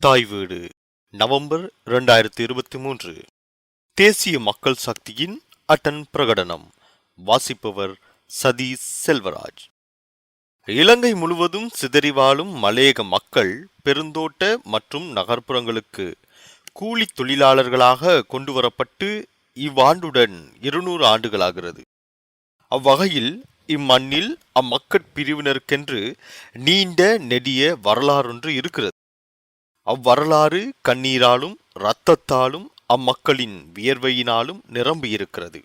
தாய் வீடு நவம்பர் இரண்டாயிரத்தி இருபத்தி மூன்று. தேசிய மக்கள் சக்தியின் அட்டன் பிரகடனம். வாசிப்பவர் சதீஷ் செல்வராஜ். இலங்கை முழுவதும் சிதறி வாழும் மலையக மக்கள் பெருந்தோட்ட மற்றும் நகர்ப்புறங்களுக்கு கூலி தொழிலாளர்களாக கொண்டு வரப்பட்டு இவ்வாண்டுடன் இருநூறு ஆண்டுகளாகிறது. அவ்வகையில் இம்மண்ணில் அம்மக்கட் பிரிவினருக்கென்று நீண்ட நெடிய வரலாறொன்று இருக்கிறது. அவ்வரலாறு கண்ணீராலும் இரத்தத்தாலும் அம்மக்களின் வியர்வையினாலும் நிரம்பியிருக்கிறது.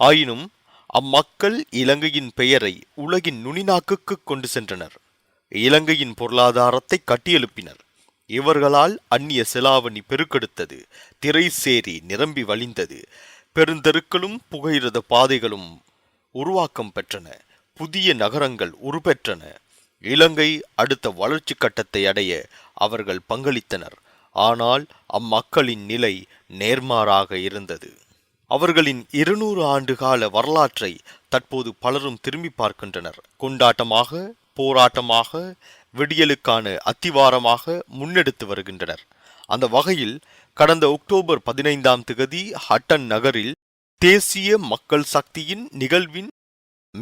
ஆயினும் அம்மக்கள் இலங்கையின் பெயரை உலகின் நுனிநாக்குக்கு கொண்டு சென்றனர். இலங்கையின் பொருளாதாரத்தை கட்டியெழுப்பினர். இவர்களால் அந்நிய செலாவணி பெருக்கெடுத்தது திரைசேரி நிரம்பி வழிந்தது. பெருந்தெருக்களும் புகையிரத பாதைகளும் உருவாக்கம் பெற்றன. புதிய நகரங்கள் உருபெற்றன இலங்கை அடுத்த வளர்ச்சி கட்டத்தை அடைய அவர்கள் பங்களித்தனர். ஆனால் அம்மக்களின் நிலை நேர்மாறாக இருந்தது. அவர்களின் இருநூறு ஆண்டு கால வரலாற்றை தற்போது பலரும் திரும்பி பார்க்கின்றனர். கொண்டாட்டமாக போராட்டமாக விடியலுக்கான அத்திவாரமாக முன்னெடுத்து வருகின்றனர். அந்த வகையில் கடந்த அக்டோபர் பதினைந்தாம் திகதி ஹட்டன் நகரில் தேசிய மக்கள் சக்தியின் நிகழ்வின்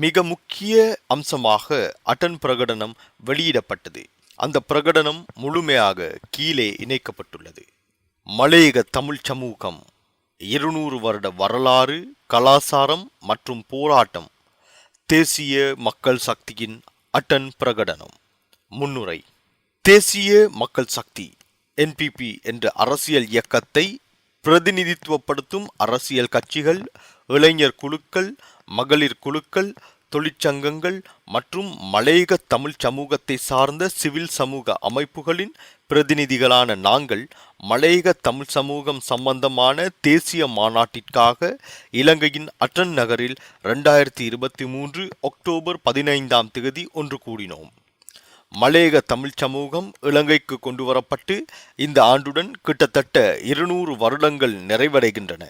மிக முக்கிய அம்சமாக அட்டன் பிரகடனம் வெளியிடப்பட்டது. அந்த பிரகடனம் முழுமையாக கீழே இணைக்கப்பட்டுள்ளது. மலையக தமிழ் சமூகம் இருநூறு வருட வரலாறு கலாசாரம் மற்றும் போராட்டம் தேசிய மக்கள் சக்தியின் அட்டன் பிரகடனம். முன்னுரை தேசிய மக்கள் சக்தி என்பிபி என்ற அரசியல் இயக்கத்தை பிரதிநிதித்துவப்படுத்தும் அரசியல் கட்சிகள் இளைஞர் குழுக்கள் மகளிர் குழுக்கள் தொழிற்சங்கங்கள் மற்றும் மலையக தமிழ் சமூகத்தை சார்ந்த சிவில் சமூக அமைப்புகளின் பிரதிநிதிகளான நாங்கள் மலையக தமிழ் சமூகம் சம்பந்தமான தேசிய மாநாட்டிற்காக இலங்கையின் அட்டன் நகரில் ரெண்டாயிரத்தி இருபத்தி மூன்று அக்டோபர் பதினைந்தாம் தேதி ஒன்று கூடினோம். மலையக தமிழ் சமூகம் இலங்கைக்கு கொண்டு வரப்பட்டு இந்த ஆண்டுடன் கிட்டத்தட்ட இருநூறு வருடங்கள் நிறைவடைகின்றன.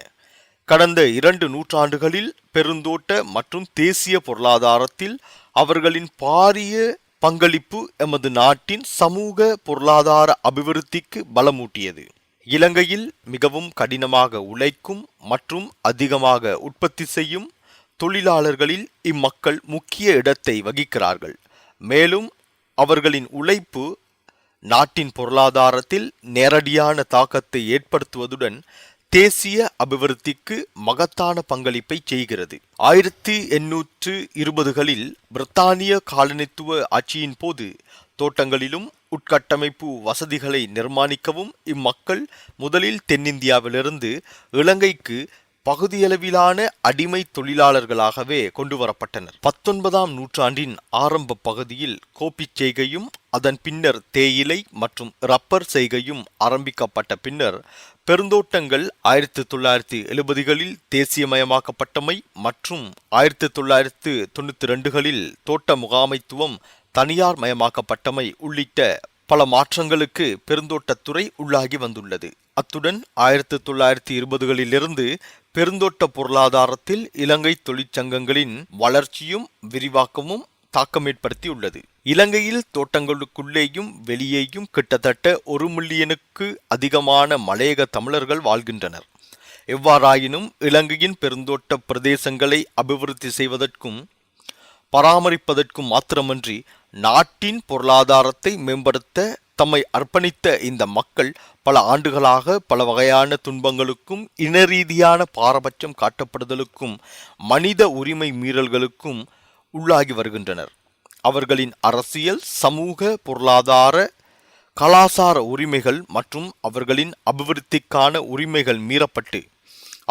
கடந்த இரண்டு நூற்றாண்டுகளில் பெருந்தோட்ட மற்றும் தேசிய பொருளாதாரத்தில் அவர்களின் பாரிய பங்களிப்பு எமது நாட்டின் சமூக பொருளாதார அபிவிருத்திக்கு பலமூட்டியது. இலங்கையில் மிகவும் கடினமாக உழைக்கும் மற்றும் அதிகமாக உற்பத்தி செய்யும் தொழிலாளர்களில் இம்மக்கள் முக்கிய இடத்தை வகிக்கிறார்கள். மேலும் அவர்களின் உழைப்பு நாட்டின் பொருளாதாரத்தில் நேரடியான தாக்கத்தை ஏற்படுத்துவதுடன் தேசிய அபிவிருத்திக்கு மகத்தான பங்களிப்பை செய்கிறது. ஆயிரத்தி எண்ணூற்று இருபதுகளில் பிரித்தானிய காலனித்துவ ஆட்சியின் போது தோட்டங்களிலும் உட்கட்டமைப்பு வசதிகளை நிர்மாணிக்கவும் இம்மக்கள் முதலில் தென்னிந்தியாவிலிருந்து இலங்கைக்கு பகுதியளவிலான அடிமை தொழிலாளர்களாகவே கொண்டு வரப்பட்டனர் பத்தொன்பதாம் நூற்றாண்டின் ஆரம்ப பகுதியில் கோப்பிச் செய்கையும் அதன் பின்னர் தேயிலை மற்றும் ரப்பர் செய்கையும் ஆரம்பிக்கப்பட்ட பின்னர் பெருந்தோட்டங்கள் ஆயிரத்தி தொள்ளாயிரத்தி எழுபதுகளில் தேசியமயமாக்கப்பட்டமை மற்றும் ஆயிரத்தி தொள்ளாயிரத்து தொண்ணூற்றி ரெண்டுகளில் தோட்ட முகாமைத்துவம் தனியார் மயமாக்கப்பட்டமை உள்ளிட்ட பல மாற்றங்களுக்கு பெருந்தோட்டத்துறை உள்ளாகி வந்துள்ளது. அத்துடன் ஆயிரத்தி தொள்ளாயிரத்தி இருபதுகளிலிருந்து பெருந்தோட்ட பொருளாதாரத்தில் இலங்கை தொழிற்சங்கங்களின் வளர்ச்சியும் விரிவாக்கமும் தாக்கம் ஏற்படுத்தியுள்ளது இலங்கையில் தோட்டங்களுக்குள்ளேயும் வெளியேயும் கிட்டத்தட்ட ஒரு மில்லியனுக்கு அதிகமான மலையக தமிழர்கள் வாழ்கின்றனர். எவ்வாறாயினும் இலங்கையின் பெருந்தோட்ட பிரதேசங்களை அபிவிருத்தி செய்வதற்கும் பராமரிப்பதற்கும் மாத்திரமன்றி நாட்டின் பொருளாதாரத்தை மேம்படுத்த தம்மை அர்ப்பணித்த இந்த மக்கள் பல ஆண்டுகளாக பல வகையான துன்பங்களுக்கும் இனரீதியான பாரபட்சம் காட்டப்படுதலுக்கும் மனித உரிமை மீறல்களுக்கும் உள்ளாகி வருகின்றனர். அவர்களின் அரசியல் சமூக பொருளாதார கலாசார உரிமைகள் மற்றும் அவர்களின் அபிவிருத்திக்கான உரிமைகள் மீறப்பட்டு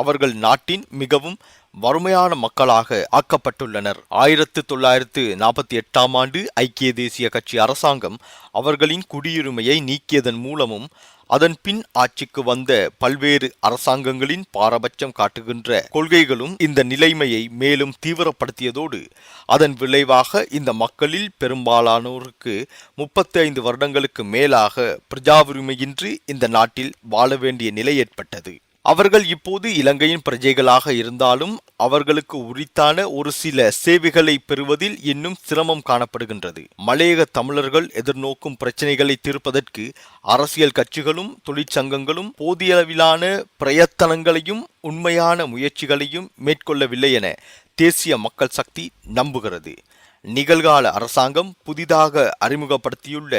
அவர்கள் நாட்டின் மிகவும் வறுமையான மக்களாக ஆக்கப்பட்டுள்ளனர். ஆயிரத்து தொள்ளாயிரத்து நாற்பத்தி எட்டாம் ஆண்டு ஐக்கிய தேசிய கட்சி அரசாங்கம் அவர்களின் குடியுரிமையை நீக்கியதன் மூலமும் அதன் பின் ஆட்சிக்கு வந்த பல்வேறு அரசாங்கங்களின் பாரபட்சம் காட்டுகின்ற கொள்கைகளும் இந்த நிலைமையை மேலும் தீவிரப்படுத்தியதோடு அதன் விளைவாக இந்த மக்களில் பெரும்பாலானோருக்கு முப்பத்தி ஐந்து வருடங்களுக்கு மேலாக பிரஜாவுரிமையின்றி இந்த நாட்டில் வாழ வேண்டிய நிலை ஏற்பட்டது. அவர்கள் இப்போது இலங்கையின் பிரஜைகளாக இருந்தாலும் அவர்களுக்கு உரித்தான ஒரு சில சேவைகளை பெறுவதில் இன்னும் சிரமம் காணப்படுகின்றது. மலையக தமிழர்கள் எதிர்நோக்கும் பிரச்சனைகளை தீர்ப்பதற்கு அரசியல் கட்சிகளும் தொழிற்சங்கங்களும் போதிய அளவிலான பிரயத்தனங்களையும் உண்மையான முயற்சிகளையும் மேற்கொள்ளவில்லை என தேசிய மக்கள் சக்தி நம்புகிறது. நிகழ்கால அரசாங்கம் புதிதாக அறிமுகப்படுத்தியுள்ள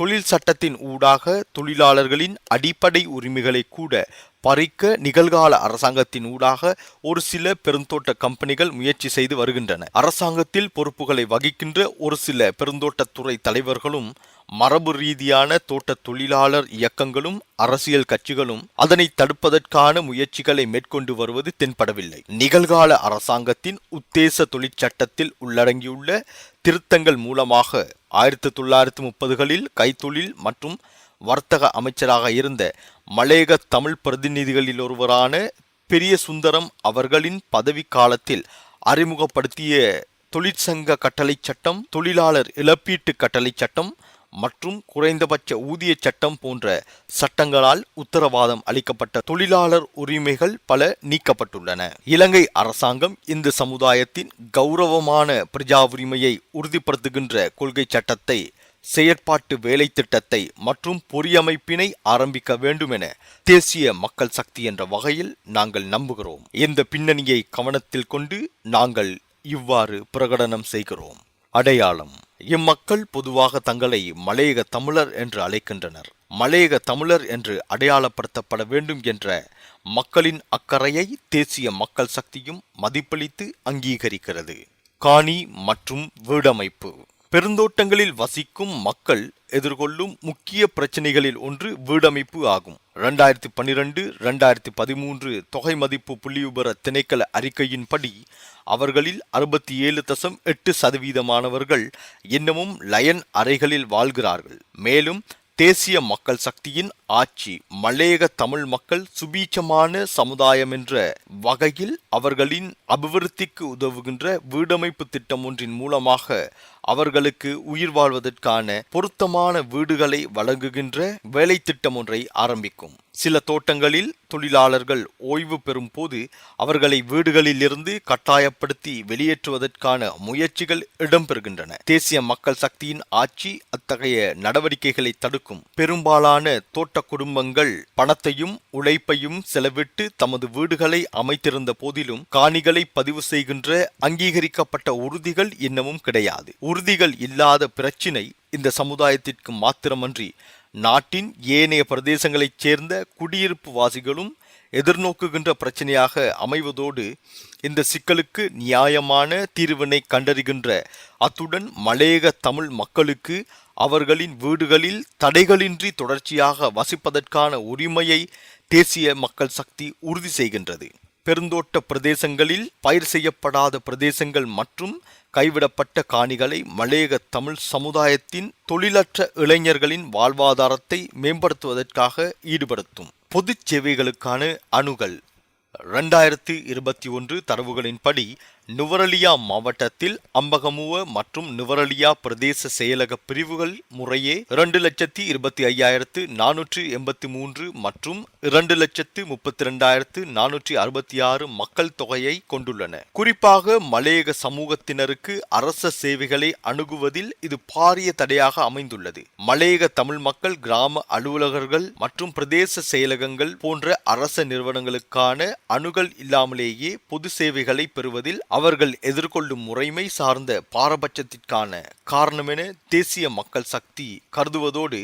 தொழில் சட்டத்தின் ஊடாக தொழிலாளர்களின் அடிப்படை உரிமைகளை கூட பறிக்க நிகழ்கால அரசாங்கத்தின் ஊடாக ஒரு சில பெருந்தோட்ட கம்பெனிகள் முயற்சி செய்து வருகின்றன. அரசாங்கத்தில் பொறுப்புகளை வகிக்கின்ற ஒரு சில பெருந்தோட்டத்துறை தலைவர்களும் மரபு ரீதியான தோட்ட தொழிலாளர் இயக்கங்களும் அரசியல் கட்சிகளும் அதனை தடுப்பதற்கான முயற்சிகளை மேற்கொண்டு வருவது தென்படவில்லை. நிகழ்கால அரசாங்கத்தின் உத்தேச தொழிற்சட்டத்தில் உள்ளடங்கியுள்ள திருத்தங்கள் மூலமாக ஆயிரத்தி தொள்ளாயிரத்தி முப்பதுகளில் கைத்தொழில் மற்றும் வர்த்தக அமைச்சராக இருந்த மலையக தமிழ் பிரதிநிதிகளில் ஒருவரான பெரிய சுந்தரம் அவர்களின் பதவி காலத்தில் அறிமுகப்படுத்திய தொழிற்சங்க கட்டளை சட்டம் தொழிலாளர் இழப்பீட்டு கட்டளை சட்டம் மற்றும் குறைந்தபட்ச ஊதிய சட்டம் போன்ற சட்டங்களால் உத்தரவாதம் அளிக்கப்பட்ட தொழிலாளர் உரிமைகள் பல நீக்கப்பட்டுள்ளன. இலங்கை அரசாங்கம் இந்த சமுதாயத்தின் கௌரவமான பிரஜா உரிமையை உறுதிப்படுத்துகின்ற கொள்கை சட்டத்தை செயற்பாட்டு வேலை திட்டத்தை மற்றும் பொறியமைப்பினை ஆரம்பிக்க வேண்டும் என தேசிய மக்கள் சக்தி என்ற வகையில் நாங்கள் நம்புகிறோம். இந்த பின்னணியை கவனத்தில் கொண்டு நாங்கள் இவ்வாறு பிரகடனம் செய்கிறோம். அடையாளம். இம்மக்கள் பொதுவாக தங்களை மலையக தமிழர் என்று அழைக்கின்றனர். மலையக தமிழர் என்று அடையாளப்படுத்தப்பட வேண்டும் என்ற மக்களின் அக்கறையை தேசிய மக்கள் சக்தியும் மதிப்பளித்து அங்கீகரிக்கிறது. காணி மற்றும் வீடமைப்பு. பெருந்தோட்டங்களில் வசிக்கும் மக்கள் எதிர்கொள்ளும் முக்கிய பிரச்சனைகளில் ஒன்று வீடமைப்பு ஆகும். ரெண்டாயிரத்தி பன்னிரண்டு ரெண்டாயிரத்தி பதிமூன்று தொகை மதிப்பு புள்ளிவிபர திணைக்கள அறிக்கையின்படி அவர்களில் அறுபத்தி ஏழு தசம் எட்டு சதவீதமானவர்கள் இன்னமும் லயன் அறைகளில் வாழ்கிறார்கள். மேலும் தேசிய மக்கள் சக்தியின் ஆட்சி மலையக தமிழ் மக்கள் சுபீட்சமான சமுதாயம் என்ற வகையில் அவர்களின் அபிவிருத்திக்கு உதவுகின்ற வீடமைப்பு திட்டம் ஒன்றின் மூலமாக அவர்களுக்கு உயிர் வாழ்வதற்கான பொருத்தமான வீடுகளை வழங்குகின்ற வேலை திட்டம் ஒன்றை ஆரம்பிக்கும். சில தோட்டங்களில் தொழிலாளர்கள் ஓய்வு பெறும் போது அவர்களை வீடுகளிலிருந்து கட்டாயப்படுத்தி வெளியேற்றுவதற்கான முயற்சிகள் இடம்பெறுகின்றன. தேசிய மக்கள் சக்தியின் ஆட்சி அத்தகைய நடவடிக்கைகளை தடுக்கும். பெரும்பாலான தோட்ட குடும்பங்கள் பணத்தையும் உழைப்பையும் செலவிட்டு தமது வீடுகளை அமைத்திருந்த போதிலும் காணிகளை பதிவு செய்கின்ற அங்கீகரிக்கப்பட்ட உறுதிகள் இன்னமும் கிடையாது. உறுதிகள் இல்லாத பிரச்சினை இந்த சமுதாயத்திற்கு மாத்திரமன்றி நாட்டின் ஏனைய பிரதேசங்களைச் சேர்ந்த குடியிருப்பு வாசிகளும் எதிர்நோக்குகின்ற பிரச்சனையாக அமைவதோடு இந்த சிக்கலுக்கு நியாயமான தீர்வினை கண்டறிகின்ற அத்துடன் மலையக தமிழ் மக்களுக்கு அவர்களின் வீடுகளில் தடைகளின்றி தொடர்ச்சியாக வசிப்பதற்கான உரிமையை தேசிய மக்கள் சக்தி உறுதி செய்கின்றது. பெருந்தோட்ட பிரதேசங்களில் பயிர் செய்யப்படாத பிரதேசங்கள் மற்றும் கைவிடப்பட்ட காணிகளை மலையக தமிழ் சமுதாயத்தின் தொழிலற்ற இளைஞர்களின் வாழ்வாதாரத்தை மேம்படுத்துவதற்காக ஈடுபடுத்தும் பொது சேவைகளுக்கான அணுகல். ரெண்டாயிரத்தி இருபத்தி ஒன்று தரவுகளின்படி நுவரலியா மாவட்டத்தில் அம்பகமுவ மற்றும் நுவரலியா பிரதேச செயலக பிரிவுகள் முறையே இரண்டு லட்சத்தி இருபத்தி ஐயாயிரத்து நானூற்று எண்பத்தி மூன்று மற்றும் இரண்டு லட்சத்து முப்பத்தி இரண்டாயிரத்து நானூற்றி அறுபத்தி ஆறு மக்கள் தொகையை கொண்டுள்ளன. குறிப்பாக மலையக சமூகத்தினருக்கு அரச சேவைகளை அணுகுவதில் இது பாரிய தடையாக அமைந்துள்ளது. மலையக தமிழ் மக்கள் கிராம அலுவலகர்கள் மற்றும் பிரதேச செயலகங்கள் போன்ற அரச நிறுவனங்களுக்கான அணுகல் இல்லாமலேயே பொது சேவைகளை பெறுவதில் அவர்கள் எதிர்கொள்ளும் முறைமை சார்ந்த பாரபட்சத்திற்கான காரணமென தேசிய மக்கள் சக்தி கருதுவதோடு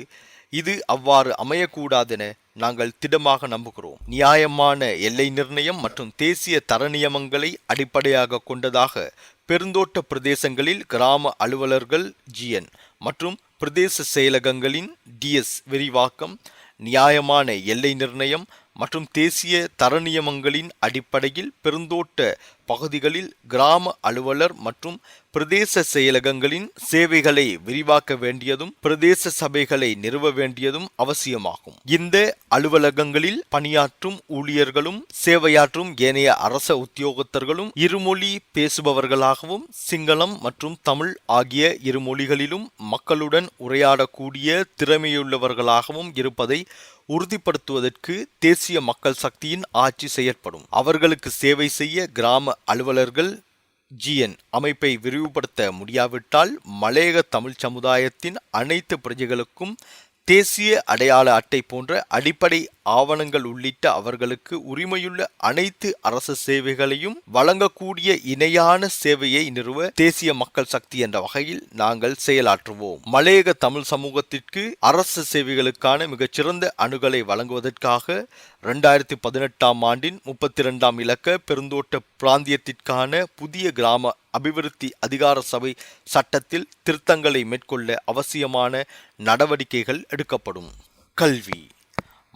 இது அவ்வாறு அமையக்கூடாதென நாங்கள் திடமாக நம்புகிறோம். நியாயமான எல்லை நிர்ணயம் மற்றும் தேசிய தர நியமங்களை அடிப்படையாக கொண்டதாக பெருந்தோட்ட பிரதேசங்களில் கிராம அலுவலர்கள் ஜிஎன் மற்றும் பிரதேச செயலகங்களின் டிஎஸ் விரிவாக்கம் நியாயமான எல்லை நிர்ணயம் மற்றும் தேசிய தர நியமங்களின் அடிப்படையில் பெருந்தோட்ட பகுதிகளில் கிராம அலுவலர் மற்றும் பிரதேச செயலகங்களின் சேவைகளை விரிவாக்க வேண்டியதும் பிரதேச சபைகளை நிறுவ வேண்டியதும் அவசியமாகும். இந்த அலுவலகங்களில் பணியாற்றும் ஊழியர்களும் சேவையாற்றும் ஏனைய அரச உத்தியோகத்தர்களும் இருமொழி பேசுபவர்களாகவும் சிங்களம் மற்றும் தமிழ் ஆகிய இருமொழிகளிலும் மக்களுடன் உரையாடக்கூடிய திறமையுள்ளவர்களாகவும் இருப்பதை உறுதிப்படுத்துவதற்கு தேசிய மக்கள் சக்தியின் ஆட்சி செயற்படும். அவர்களுக்கு சேவை செய்ய கிராம அலுவலர்கள் ஜிஎன் அமைப்பை விரிவுபடுத்த முடியாவிட்டால் மலையக தமிழ் சமுதாயத்தின் அனைத்து பிரஜைகளுக்கும் தேசிய அடையாள அட்டை போன்ற அடிப்படை ஆவணங்கள் உள்ளிட்ட அவர்களுக்கு உரிமையுள்ள அனைத்து அரசு சேவைகளையும் வழங்கக்கூடிய இணையான சேவையை நிறுவ தேசிய மக்கள் சக்தி என்ற வகையில் நாங்கள் செயலாற்றுவோம். மலையக தமிழ் சமூகத்திற்கு அரசு சேவைகளுக்கான மிகச்சிறந்த அணுகலை வழங்குவதற்காக இரண்டாயிரத்தி பதினெட்டாம் ஆண்டின் முப்பத்தி இரண்டாம் இலக்க பெருந்தோட்ட பிராந்தியத்திற்கான புதிய கிராம அபிவிருத்தி அதிகார சபை சட்டத்தில் திருத்தங்களை மேற்கொள்ள அவசியமான நடவடிக்கைகள் எடுக்கப்படும். கல்வி.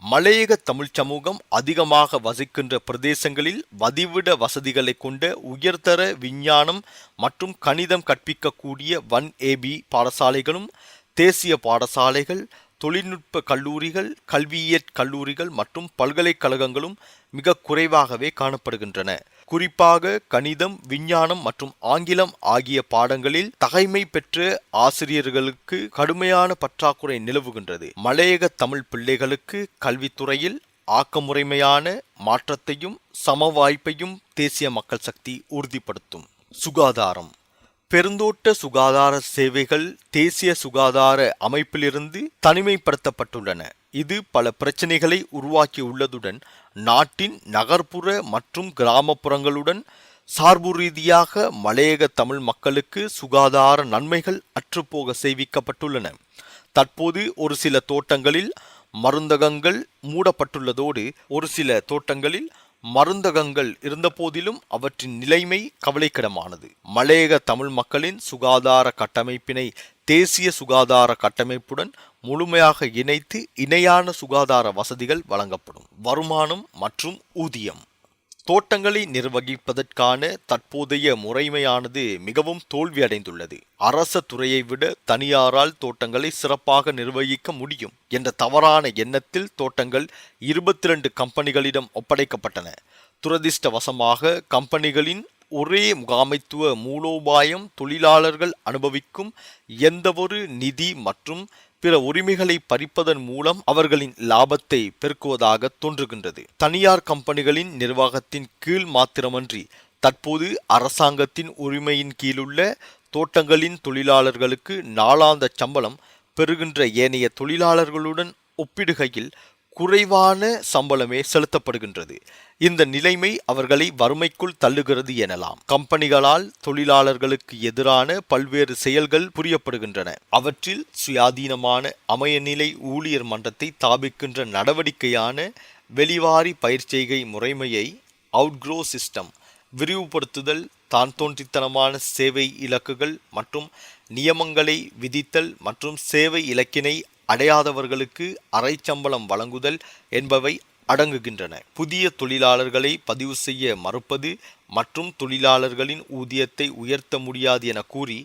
மலையக தமிழ் சமூகம் அதிகமாக வசிக்கின்ற பிரதேசங்களில் வதிவிட வசதிகளை கொண்ட உயர்தர விஞ்ஞானம் மற்றும் கணிதம் கற்பிக்கக்கூடிய வன் ஏபி பாடசாலைகளும் தேசிய பாடசாலைகள் தொழில்நுட்ப கல்லூரிகள் கல்வியியற் கல்லூரிகள் மற்றும் பல்கலைக்கழகங்களும் மிக குறைவாகவே காணப்படுகின்றன. குறிப்பாக கணிதம் விஞ்ஞானம் மற்றும் ஆங்கிலம் ஆகிய பாடங்களில் தகைமை பெற்ற ஆசிரியர்களுக்கு கடுமையான பற்றாக்குறை நிலவுகின்றது. மலையக தமிழ் பிள்ளைகளுக்கு கல்வித்துறையில் ஆக்கமுறைமையான மாற்றத்தையும் சம வாய்ப்பையும் தேசிய மக்கள் சக்தி உறுதிப்படுத்தும். சுகாதாரம். பெருந்தோட்ட சுகாதார சேவைகள் தேசிய சுகாதார அமைப்பிலிருந்து தனிமைப்படுத்தப்பட்டுள்ளன. இது பல பிரச்சனைகளை உருவாக்கியுள்ளதுடன் நாட்டின் நகர்ப்புற மற்றும் கிராமப்புறங்களுடன் சார்பு ரீதியாக மலையக தமிழ் மக்களுக்கு சுகாதார நன்மைகள் அற்றுப்போக செய்விக்கப்பட்டுள்ளன. தற்போது ஒரு சில தோட்டங்களில் மருந்தகங்கள் மூடப்பட்டுள்ளதோடு ஒரு சில தோட்டங்களில் மருந்தகங்கள் இருந்தபோதிலும் அவற்றின் நிலைமை கவலைக்கிடமானது. மலையக தமிழ் மக்களின் சுகாதார கட்டமைப்பினை தேசிய சுகாதார கட்டமைப்புடன் முழுமையாக இணைத்து இணையான சுகாதார வசதிகள் வழங்கப்படும். வருமானம் மற்றும் ஊதியம். தோட்டங்களை நிர்வகிப்பதற்கான தற்போதைய முறைமையானது மிகவும் தோல்வியடைந்துள்ளது. அரச துறையை விட தனியாரால் தோட்டங்களை சிறப்பாக நிர்வகிக்க முடியும் என்ற தவறான எண்ணத்தில் தோட்டங்கள் இருபத்தி ரெண்டு கம்பெனிகளிடம் ஒப்படைக்கப்பட்டன. துரதிர்ஷ்டவசமாக கம்பெனிகளின் ஒரே முகாமைத்துவ மூலோபாயம் தொழிலாளர்கள் அனுபவிக்கும் எந்தவொரு நிதி மற்றும் பிற உரிமைகளை பறிப்பதன் மூலம் அவர்களின் லாபத்தை பெருக்குவதாக தோன்றுகின்றது. தனியார் கம்பெனிகளின் நிர்வாகத்தின் கீழ் மாத்திரமன்றி தற்போது அரசாங்கத்தின் உரிமையின் கீழுள்ள தோட்டங்களின் தொழிலாளர்களுக்கு நாளாந்த சம்பளம் பெறுகின்ற ஏனைய தொழிலாளர்களுடன் ஒப்பிடுகையில் குறைவான சம்பளமே செலுத்தப்படுகின்றது. இந்த நிலைமை அவர்களை வறுமைக்குள் தள்ளுகிறது எனலாம். கம்பெனிகளால் தொழிலாளர்களுக்கு எதிரான பல்வேறு செயல்கள் புரியப்படுகின்றன. அவற்றில் சுயாதீனமான அமையநிலை ஊழியர் மன்றத்தை தாபிக்கின்ற நடவடிக்கையான வெளிவாரி பயிற்சிகை முறைமையை அவுட்க்ரோ சிஸ்டம் விரிவுபடுத்துதல் தான் தோன்றித்தனமான சேவை இலக்குகள் மற்றும் நியமங்களை விதித்தல் மற்றும் சேவை இலக்கினை அடையாதவர்களுக்கு அரைச்சம்பளம் வழங்குதல் என்பவை அடங்குகின்றன. புதிய தொழிலாளர்களை பதிவு செய்ய மறுப்பது மற்றும் தொழிலாளர்களின் ஊதியத்தை உயர்த்த முடியாது என கூறி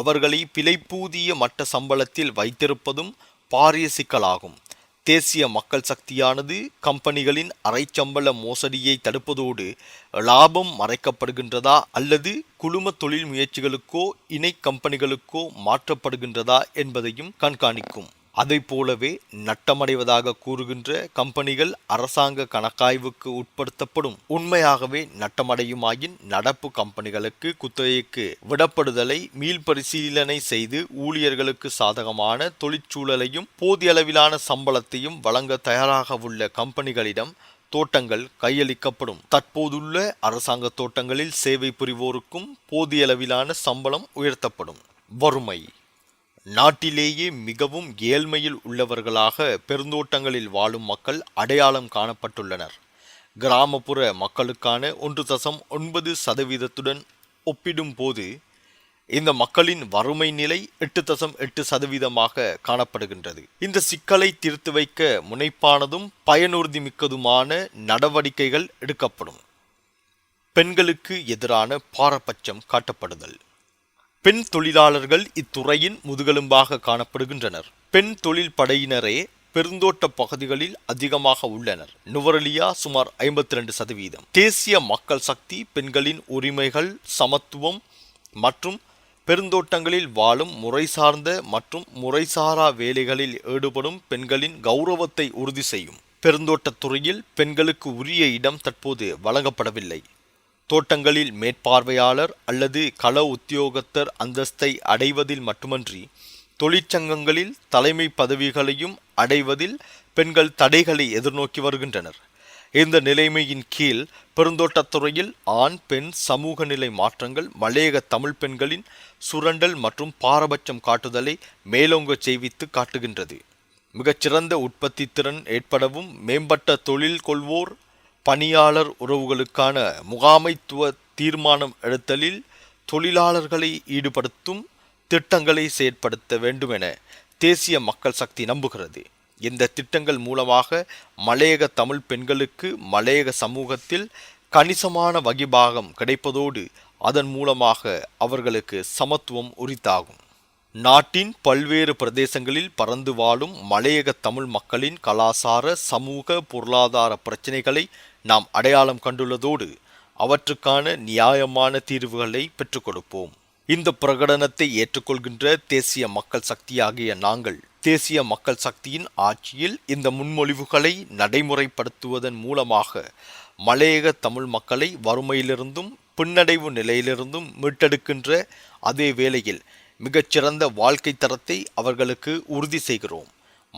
அவர்களை பிழைப்பூதிய மட்ட சம்பளத்தில் வைத்திருப்பதும் பாரிய சிக்கலாகும். தேசிய மக்கள் சக்தியானது கம்பெனிகளின் அரைச்சம்பள மோசடியை தடுப்பதோடு லாபம் மறைக்கப்படுகின்றதா அல்லது குழும தொழில் முயற்சிகளுக்கோ இணை கம்பெனிகளுக்கோ மாற்றப்படுகின்றதா என்பதையும் கண்காணிக்கும். அதை போலவே நட்டமடைவதாக கூறுகின்ற கம்பெனிகள் அரசாங்க கணக்காய்வுக்கு உட்படுத்தப்படும். உண்மையாகவே நட்டமடையுமாயின் நடப்பு கம்பெனிகளுக்கு குத்தகைக்கு விடப்படுதலை மீள்பரிசீலனை செய்து ஊழியர்களுக்கு சாதகமான தொழிற்சூழலையும் போதிய அளவிலான சம்பளத்தையும் வழங்க தயாராக உள்ள கம்பெனிகளிடம் தோட்டங்கள் கையளிக்கப்படும். தற்போதுள்ள அரசாங்க தோட்டங்களில் சேவை புரிவோருக்கும் போதிய அளவிலான சம்பளம் உயர்த்தப்படும். வறுமை. நாட்டிலேயே மிகவும் ஏழ்மையில் உள்ளவர்களாக பெருந்தோட்டங்களில் வாழும் மக்கள் அடையாளம் காணப்பட்டுள்ளனர். கிராமப்புற மக்களுக்கான ஒன்று தசம் ஒன்பது சதவீதத்துடன் ஒப்பிடும்போது இந்த மக்களின் வறுமை நிலை எட்டு தசம் எட்டு சதவீதமாக காணப்படுகின்றது. இந்த சிக்கலை தீர்த்து வைக்க முனைப்பானதும் பயனுறுதி மிக்கதுமான நடவடிக்கைகள் எடுக்கப்படும். பெண்களுக்கு எதிரான பாரபட்சம் காட்டப்படுதல். பெண் தொழிலாளர்கள் இத்துறையின் முதுகெலும்பாக காணப்படுகின்றனர். பெண் தொழில் படையினரே பெருந்தோட்ட பகுதிகளில் அதிகமாக உள்ளனர். நுவரலியா சுமார் ஐம்பத்தி ரெண்டு சதவீதம். தேசிய மக்கள் சக்தி பெண்களின் உரிமைகள் சமத்துவம் மற்றும் பெருந்தோட்டங்களில் வாழும் முறை சார்ந்த மற்றும் முறைசாரா வேலைகளில் ஈடுபடும் பெண்களின் கௌரவத்தை உறுதி செய்யும். பெருந்தோட்டத் துறையில் பெண்களுக்கு உரிய இடம் தற்போது வழங்கப்படவில்லை. தோட்டங்களில் மேற்பார்வையாளர் அல்லது கள உத்தியோகத்தர் அந்தஸ்தை அடைவதில் மட்டுமன்றி தொழிற்சங்கங்களில் தலைமை பதவிகளையும் அடைவதில் பெண்கள் தடைகளை எதிர்நோக்கி வருகின்றனர். இந்த நிலைமையின் கீழ் பெருந்தோட்டத்துறையில் ஆண் பெண் சமூக நிலை மாற்றங்கள் மலையக தமிழ் பெண்களின் சுரண்டல் மற்றும் பாரபட்சம் காட்டுதலை மேலோங்க செய்வித்து காட்டுகின்றது. மிகச்சிறந்த உற்பத்தி திறன் ஏற்படவும் மேம்பட்ட தொழில் கொள்வோர் பணியாளர் உறவுகளுக்கான முகாமைத்துவ தீர்மானம் எடுத்தலில் தொழிலாளர்களை ஈடுபடுத்தும் திட்டங்களை செயற்படுத்த வேண்டும் என தேசிய மக்கள் சக்தி நம்புகிறது. இந்த திட்டங்கள் மூலமாக மலையக தமிழ் பெண்களுக்கு மலையக சமூகத்தில் கணிசமான வகிபாகம் கிடைப்பதோடு அதன் மூலமாக அவர்களுக்கு சமத்துவம் உரித்தாகும். நாட்டின் பல்வேறு பிரதேசங்களில் பறந்து வாழும் மலையக தமிழ் மக்களின் கலாசார சமூக பொருளாதார பிரச்சினைகளை நாம் அடையாளம் கண்டுள்ளதோடு அவற்றுக்கான நியாயமான தீர்வுகளை பெற்றுக் கொடுப்போம். இந்த பிரகடனத்தை ஏற்றுக்கொள்கின்ற தேசிய மக்கள் சக்தியாகிய நாங்கள் தேசிய மக்கள் சக்தியின் ஆட்சியில் இந்த முன்மொழிவுகளை நடைமுறைப்படுத்துவதன் மூலமாக மலையக தமிழ் மக்களை வறுமையிலிருந்தும் பின்னடைவு நிலையிலிருந்தும் மீட்டெடுக்கின்ற அதே வேளையில் மிகச்சிறந்த வாழ்க்கை தரத்தை அவர்களுக்கு உறுதி செய்கிறோம்.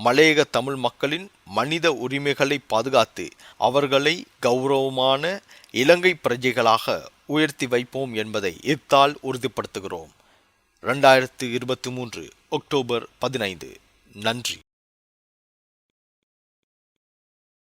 மலையக தமிழ் மக்களின் மனித உரிமைகளை பாதுகாத்து அவர்களை கௌரவமான இலங்கை பிரஜைகளாக உயர்த்தி வைப்போம் என்பதை இத்தால் உறுதிப்படுத்துகிறோம். ரெண்டாயிரத்து இருபத்தி மூன்று அக்டோபர் பதினைந்து. நன்றி.